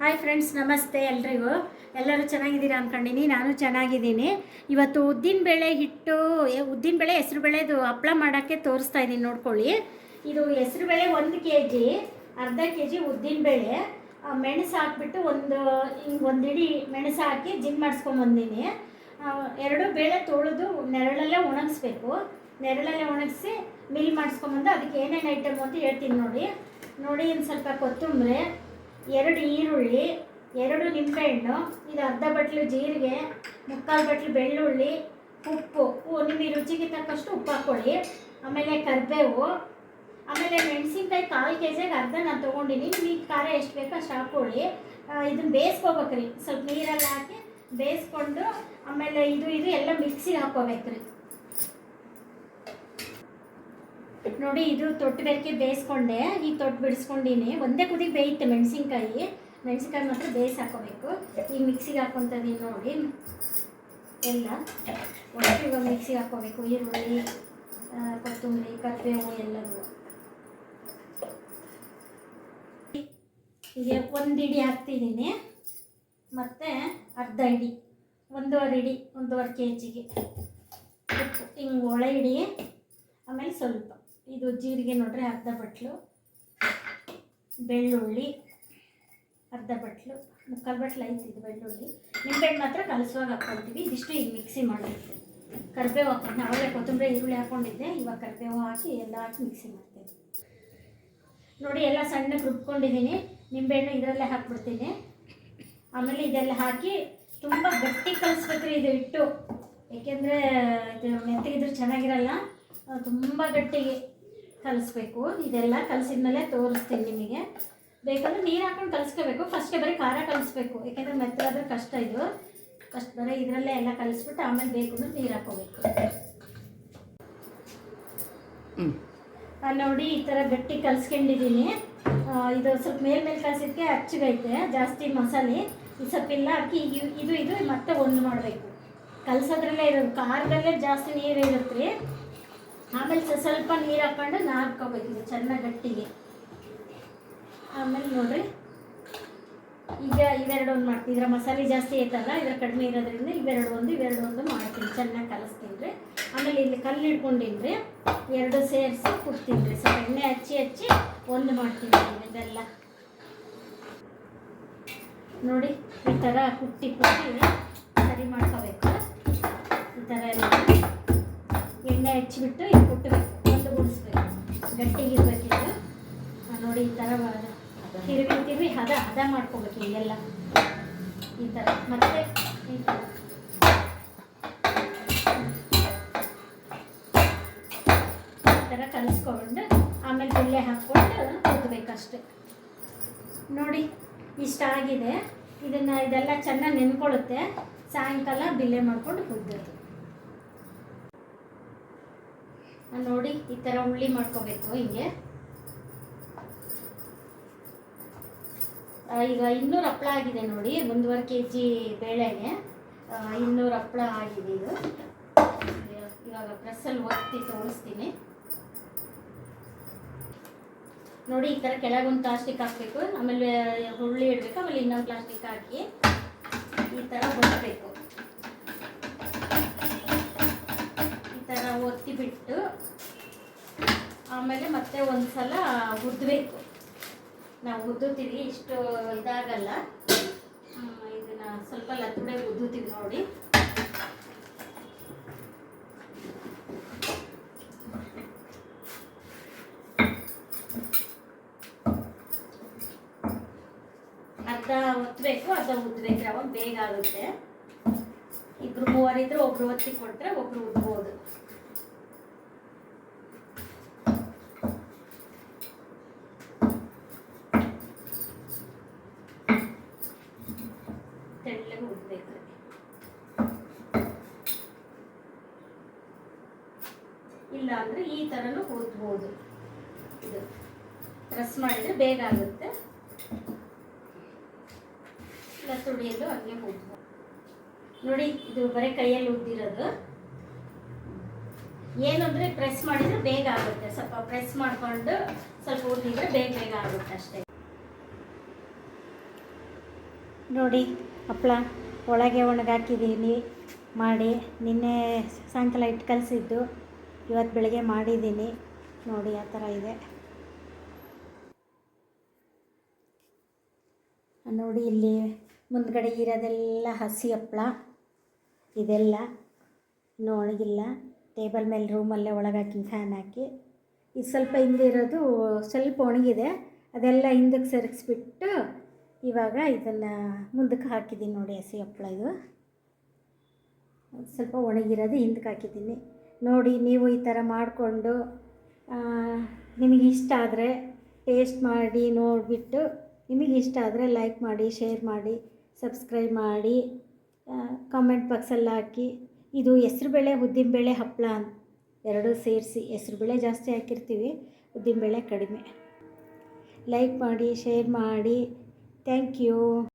Hi friends ನಮಸ್ತೆ ಎಲ್ರಿಗೂ. ಎಲ್ಲರೂ ಚೆನ್ನಾಗಿದ್ದೀರಾ ಅಂದ್ಕೊಂಡಿನಿ ನಾನು ಚೆನ್ನಾಗಿದ್ದೀನಿ. ಇವತ್ತು ಉದ್ದಿನಬೇಳೆ ಹಿಟ್ಟು ಎ- ಉದ್ದಿನಬೇಳೆ ಹೆಸರುಬೇಳೆದು ಹಪ್ಪಳ ಮಾಡೋಕ್ಕೆ ತೋರಿಸ್ತಾ ಇದ್ದೀನಿ ನೋಡ್ಕೊಳ್ಳಿ. ಇದು ಹೆಸ್ರುಬೇಳೆ ಒಂದು ಕೆ ಜಿ ಅರ್ಧ ಕೆ ಜಿ ಉದ್ದಿನಬೇಳೆ ಮೆಣಸು ಹಾಕ್ಬಿಟ್ಟು ಒಂದು, ಹಿಂಗೆ ಒಂದು ಇಡೀ ಮೆಣಸು ಹಾಕಿ ಜಿನ್ ಮಾಡಿಸ್ಕೊಂಬಂದೀನಿ ಎರಡು ಬೇಳೆ ತೊಳೆದು ನೆರಳಲ್ಲೇ ಒಣಗಿಸ್ಬೇಕು. ನೆರಳಲ್ಲೇ ಒಣಗಿಸಿ ಮಿಲ್ ಮಾಡಿಸ್ಕೊಂಬಂದು ಅದಕ್ಕೆ ಏನೇನು ಐಟಮ್ ಅಂತ ಹೇಳ್ತೀನಿ ನೋಡಿ. ನೋಡಿ ಇನ್ನು ಸ್ವಲ್ಪ ಕೊತ್ತಂಬರಿ. ಎರಡು ಈರುಳ್ಳಿ, ಎರಡು ನಿಂಬೆಹಣ್ಣು, ಇದು ಅರ್ಧ ಬಟ್ಲು ಜೀರಿಗೆ, ಮುಕ್ಕಾಲು ಬಟ್ಲು ಬೆಳ್ಳುಳ್ಳಿ, ಉಪ್ಪು. ನಿಮಗೆ ರುಚಿಗೆ ತಕ್ಕಷ್ಟು ಉಪ್ಪು ಹಾಕ್ಕೊಳ್ಳಿ. ಆಮೇಲೆ ಕರಿಬೇವು. ಆಮೇಲೆ ಮೆಣಸಿನ್ಕಾಯಿ ಕಾಲು ಕೆ ಜಿಗೆ ಅರ್ಧ ನಾನು ತೊಗೊಂಡಿನಿ. ನಿಮಗೆ ಖಾರ ಎಷ್ಟು ಬೇಕೋ ಅಷ್ಟು ಹಾಕ್ಕೊಳ್ಳಿ. ಇದನ್ನು ಬೇಯಿಸ್ಕೋಬೇಕ್ರಿ. ಸ್ವಲ್ಪ ನೀರಲ್ಲಿ ಹಾಕಿ ಬೇಯಿಸ್ಕೊಂಡು, ಆಮೇಲೆ ಇದು ಇದು ಎಲ್ಲ ಮಿಕ್ಸಿಗೆ ಹಾಕ್ಕೋಬೇಕ್ರಿ. ನೋಡಿ, ಇದು ತೊಟ್ಟು ಬೆರಕೆ ಬೇಯಿಸ್ಕೊಂಡೆ. ಈಗ ತೊಟ್ಟು ಬಿಡಿಸ್ಕೊಂಡಿನಿ. ಒಂದೇ ಕುದಿಗೆ ಬೇಯುತ್ತೆ ಮೆಣಸಿನ್ಕಾಯಿ. ಮೆಣಸಿನ್ಕಾಯಿ ಮಾತ್ರ ಬೇಯಿಸಿ ಹಾಕೋಬೇಕು. ಈಗ ಮಿಕ್ಸಿಗೆ ಹಾಕೊತೀನಿ ನೋಡಿ. ಎಲ್ಲ. ಒಟ್ಟು ಇವಾಗ ಮಿಕ್ಸಿಗೆ ಹಾಕೋಬೇಕು. ಈರುಳ್ಳಿ ಕೊತ್ತಂಬರಿ, ಕರಿಬೇವು ಎಲ್ಲವೂ ಹೀಗೆ ಒಂದು ಇಡಿ ಹಾಕ್ತಿದ್ದೀನಿ ಮತ್ತು ಅರ್ಧ ಇಡಿ. ಒಂದೂವರೆ ಇಡಿ, ಒಂದೂವರೆ ಕೆ ಜಿಗೆ ಹಿಂಗೆ ಒಳೆ ಇಡಿ. ಆಮೇಲೆ ಸ್ವಲ್ಪ. ಇದು ಜೀರಿಗೆ ನೋಡ್ರಿ, ಅರ್ಧ ಬಟ್ಲು. ಬೆಳ್ಳುಳ್ಳಿ, ಅರ್ಧ ಬಟ್ಲು. ಮುಕ್ಕಾಲು ಬಟ್ಲು ಐತಿ ಇದು ಬೆಳ್ಳುಳ್ಳಿ. ನಿಂಬೆಹಣ್ಣು ಮಾತ್ರ ಕಲಸುವಾಗ ಹಾಕ್ಕೊಳ್ತೀವಿ ಇದಿಷ್ಟು ಈಗ ಮಿಕ್ಸಿ ಮಾಡಿರ್ತೀವಿ ಕರಿಬೇವು ಹಾಕೊಂಡು ಅವಾಗಲೇ ಕೊತ್ತಂಬರಿ, ಈರುಳ್ಳಿ ಹಾಕೊಂಡಿದ್ದೆ. ಇವಾಗ ಕರಿಬೇವು ಹಾಕಿ ಎಲ್ಲ ಹಾಕಿ ಮಿಕ್ಸಿ ಮಾಡ್ತೀವಿ ನೋಡಿ, ಎಲ್ಲ ಸಣ್ಣಗೆ ರುಬ್ಕೊಂಡಿದ್ದೀನಿ. ನಿಂಬೆಹಣ್ಣು ಇದರಲ್ಲೇ ಹಾಕ್ಬಿಡ್ತೀನಿ. ಆಮೇಲೆ ಇದೆಲ್ಲ ಹಾಕಿ ತುಂಬ ಗಟ್ಟಿ ಕಲಿಸ್ಬೇಕ್ರಿ ಇದು ಹಿಟ್ಟು. ಏಕೆಂದರೆ ಇದು ಮೆತ್ತಗಿದ್ರೆ ಚೆನ್ನಾಗಿರಲ್ಲ. ತುಂಬ ಗಟ್ಟಿಗೆ ಕಲಿಸ್ಬೇಕು. ಇದೆಲ್ಲ ಕಲಸಿದ್ಮೇಲೆ ತೋರಿಸ್ತೀನಿ ನಿಮಗೆ. ಬೇಕಂದ್ರೆ ನೀರು ಹಾಕೊಂಡು ಕಲಿಸ್ಕೋಬೇಕು. ಫಸ್ಟೇ ಬರೀ ಖಾರ ಕಲಿಸ್ಬೇಕು. ಯಾಕೆಂದರೆ ಮೆತ್ತಗಾದ್ರೆ ಕಷ್ಟ ಇದು. ಫಸ್ಟ್ ಬರೀ ಇದರಲ್ಲೇ ಎಲ್ಲ ಕಲಿಸ್ಬಿಟ್ಟು ಆಮೇಲೆ ಬೇಕು ಅಂದ್ರೆ ನೀರು ಹಾಕೋಬೇಕು. ನೋಡಿ ಈ ಥರ ಗಟ್ಟಿ ಕಲಿಸ್ಕೊಂಡಿದ್ದೀನಿ ಇದು ಸ್ವಲ್ಪ ಮೇಲ್ ಮೇಲೆ ಕಲಿಸಿದ್ಕೆ ಹಚ್ಚಗೈತೆ. ಜಾಸ್ತಿ ಮಸಾಲೆ. ಈ ಸ್ವಲ್ಪ ಇಲ್ಲ ಹಾಕಿ ಇದು ಇದು ಇದು ಮತ್ತೆ ಒಂದು ಮಾಡಬೇಕು. ಕಲ್ಸೋದ್ರಲ್ಲೇ ಇರೋದು. ಖಾರದಲ್ಲೇ ಜಾಸ್ತಿ ನೀರು ಇರುತ್ತೆ. ರೀ ಆಮೇಲೆ ಸ್ವಲ್ಪ ನೀರು ಹಾಕೊಂಡು ನಾದ್ಕೋಬೇಕು ಚೆನ್ನಾಗಿ ಗಟ್ಟಿಗೆ ಆಮೇಲೆ ನೋಡ್ರಿ. ಈಗ ಇವೆರಡು ಒಂದು ಮಾಡ್ತೀನಿ. ಇದರ ಮಸಾಲೆ ಜಾಸ್ತಿ ಐತಲ್ಲ, ಇದರ ಕಡಿಮೆ ಇರೋದ್ರಿಂದ ಇವೆರಡು ಒಂದು ಇವೆರಡು ಒಂದು ಮಾಡ್ತೀನಿ. ಚೆನ್ನಾಗಿ ಕಲಿಸ್ತೀನಿ ರೀ ಆಮೇಲೆ ಇಲ್ಲಿ ಕಲ್ಲು ಹಿಡ್ಕೊಂಡಿನಿ ರೀ ಎರಡು ಸೇರಿಸಿ ಕುಡ್ತೀನಿ ರೀ ಸ್ವಲ್ಪ ಎಣ್ಣೆ ಹಚ್ಚಿ ಹಚ್ಚಿ ಒಂದು ಮಾಡ್ತೀನಿ ಇದೆಲ್ಲ. ನೋಡಿ, ಈ ಥರ ಕುಟ್ಟಿ ಕುಟ್ಟಿ ಸರಿ ಮಾಡ್ಕೋಬೇಕು ಹಚ್ಚಿಬಿಟ್ಟು ಇದು ಕುಟ್ಟಬೇಕು ಒಂದು ಗುಡಿಸ್ಬೇಕು ಗಟ್ಟಿಗಿರ್ಬೇಕಿಲ್ಲ ನೋಡಿ ಈ ಥರ ತಿರುವಿ ತಿರುವಿ ಹದ ಹದ ಮಾಡ್ಕೋಬೇಕು ಹೀಗೆಲ್ಲ. ಈ ಥರ ಮತ್ತೆ ಈ ಥರ ಈ ಥರ ಕಲಿಸ್ಕೊಂಡು ಆಮೇಲೆ ಬೆಳ್ಳೆ ಹಾಕ್ಕೊಂಡು ಕುದಬೇಕಷ್ಟೆ ನೋಡಿ, ಇಷ್ಟ ಆಗಿದೆ. ಇದನ್ನು ಇದೆಲ್ಲ ಚೆನ್ನಾಗಿ ನೆನ್ಕೊಳ್ಳುತ್ತೆ. ಸಾಯಂಕಾಲ ಬಿಲ್ಲೆ ಮಾಡ್ಕೊಂಡು ಕುದ್ದೋದು ನೋಡಿ ಈ ಥರ ಉಳ್ಳಿ ಮಾಡ್ಕೋಬೇಕು ಹಿಂಗೆ. ಈಗ ಇನ್ನೂರು ಹಪ್ಪಳ ಆಗಿದೆ ನೋಡಿ, ಒಂದೂವರೆ ಕೆ ಜಿ ಬೇಳೆಗೆ ಇನ್ನೂರು ಹಪ್ಪಳ ಆಗಿದೆ ಇದು. ಇವಾಗ ಪ್ರೆಸ್ಸಲ್ಲಿ ಒತ್ತಿ ತೋರಿಸ್ತೀನಿ. ನೋಡಿ, ಈ ಥರ ಕೆಳಗೊಂದು ಪ್ಲಾಸ್ಟಿಕ್ ಹಾಕಬೇಕು, ಆಮೇಲೆ ಹುರುಳಿ ಇಡಬೇಕು, ಆಮೇಲೆ ಇನ್ನೊಂದು ಪ್ಲಾಸ್ಟಿಕ್ ಹಾಕಿ ಈ ಥರ ಒತ್ತಬೇಕು ಒತ್ತಿ ಬಿಟ್ಟು ಆಮೇಲೆ ಮತ್ತೆ ಒಂದು ಸಲ ಉದ್ದಬೇಕು ನಾವು ಉದ್ದುತ್ತೀವಿ ಇಷ್ಟು ಇದಾಗಲ್ಲ. ಇದನ್ನ ಸ್ವಲ್ಪ ಲತ್ತುಡೆ ಉದ್ದುತ್ತೀವಿ ನೋಡಿ. ಅರ್ಧ ಒತ್ತಬೇಕು ಅರ್ಧ ಉದ್ದಬೇಕು ಅವಾಗ ಬೇಗ ಆಗುತ್ತೆ. ಇಬ್ರು ಮೂವರಿದ್ರೆ ಒಬ್ರು ಒತ್ತಿ ಕೊಟ್ರೆ ಒಬ್ರು ಉದ್ಬೋದು ಇಲ್ಲ ಅಂದ್ರೆ ಈ ಥರನೂ ಉದ್ಬೋದು ಇದು ಪ್ರೆಸ್ ಮಾಡಿದ್ರೆ ಬೇಗ ಆಗುತ್ತೆ. ಇಲ್ಲ ತುಡಿಯಲು ಹಂಗೆ ಉದ್ಬೋದು ನೋಡಿ, ಇದು ಬರೀ ಕೈಯಲ್ಲಿ ಉದ್ದಿರೋದು ಏನು ಅಂದರೆ ಪ್ರೆಸ್ ಮಾಡಿದ್ರೆ ಬೇಗ ಆಗುತ್ತೆ. ಸ್ವಲ್ಪ ಪ್ರೆಸ್ ಮಾಡಿಕೊಂಡು ಸ್ವಲ್ಪ ಉದ್ದಿದ್ರೆ ಬೇಗ ಬೇಗ ಆಗುತ್ತೆ ಅಷ್ಟೇ. ನೋಡಿ ಹಪ್ಪಳ ಒಳಗೆ ಒಣಗಾಕಿದ್ದೀನಿ ಮಾಡಿ, ನಿನ್ನೆ ಸಾಯಂಕಾಲ ಇಟ್ಟು ಕಲಿಸಿದ್ದು. ಇವತ್ತು ಬೆಳಗ್ಗೆ ಮಾಡಿದ್ದೀನಿ ನೋಡಿ, ಆ ಥರ ಇದೆ. ನೋಡಿ, ಇಲ್ಲಿ ಮುಂದ್ಗಡೆ ಇರೋದೆಲ್ಲ ಹಸಿ ಹಪ್ಪಳ ಇದೆಲ್ಲ ಇನ್ನೂ ಒಣಗಿಲ್ಲ ಟೇಬಲ್ ಮೇಲೆ ರೂಮಲ್ಲೇ ಒಳಗಾಕಿ, ಫ್ಯಾನ್ ಹಾಕಿ. ಇದು ಸ್ವಲ್ಪ ಹಿಂದೆ ಇರೋದು ಸ್ವಲ್ಪ ಒಣಗಿದೆ. ಅದೆಲ್ಲ ಹಿಂದಕ್ಕೆ ಸರಿಸ್ಬಿಟ್ಟು ಇವಾಗ ಇದನ್ನು ಮುಂದಕ್ಕೆ ಹಾಕಿದ್ದೀನಿ ನೋಡಿ ಹಸಿ ಹಪ್ಪಳ ಇದು. ಸ್ವಲ್ಪ ಒಣಗಿರೋದು ಹಿಂದಕ್ಕೆ ಹಾಕಿದ್ದೀನಿ. ನೋಡಿ ನೀವು ಈ ಥರ ಮಾಡಿಕೊಂಡು ನಿಮಗೆ ಇಷ್ಟ ಆದರೆ ಟೇಸ್ಟ್ ಮಾಡಿ ನೋಡಿಬಿಟ್ಟು, ನಿಮಗೆ ಇಷ್ಟ ಆದರೆ ಲೈಕ್ ಮಾಡಿ ಶೇರ್ ಮಾಡಿ ಸಬ್ಸ್ಕ್ರೈಬ್ ಮಾಡಿ ಕಾಮೆಂಟ್ ಬಾಕ್ಸಲ್ಲಿ ಹಾಕಿ. ಇದು ಹೆಸ್ರುಬೇಳೆ, ಉದ್ದಿನಬೇಳೆ ಹಪ್ಪಳ ಅಂತ. ಎರಡೂ ಸೇರಿಸಿ ಹೆಸ್ರುಬೇಳೆ ಜಾಸ್ತಿ ಹಾಕಿರ್ತೀವಿ, ಉದ್ದಿನಬೇಳೆ ಕಡಿಮೆ. ಲೈಕ್ ಮಾಡಿ ಶೇರ್ ಮಾಡಿ. Thank you